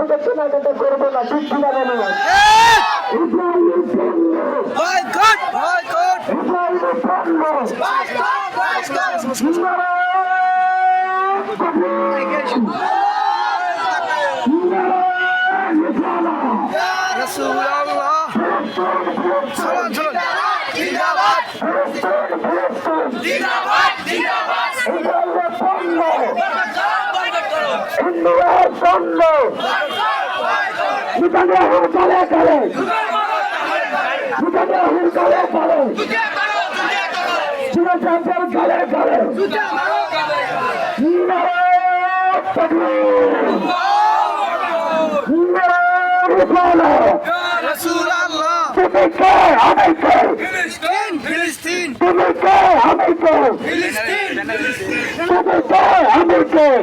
কথা ঠিক কিনা বলো ইসরায়েলের পণ্য বয়কট বয়কট। ইসরায়েলের পণ্য রাসূলুল্লাহ চলুন চলুন জিন্দাবাদ জিন্দাবাদ জিন্দাবাদ নেতানিয়াহুর কালে কালে কালে কালে সুরেশের কালে কালে নারায়ণ তাকবীর নারায়ণ রিসালা রাসূলুল্লাহ। তুমি কে আমি কে ফিলিস্তিন ফিলিস্তিন ফিলিস্তিন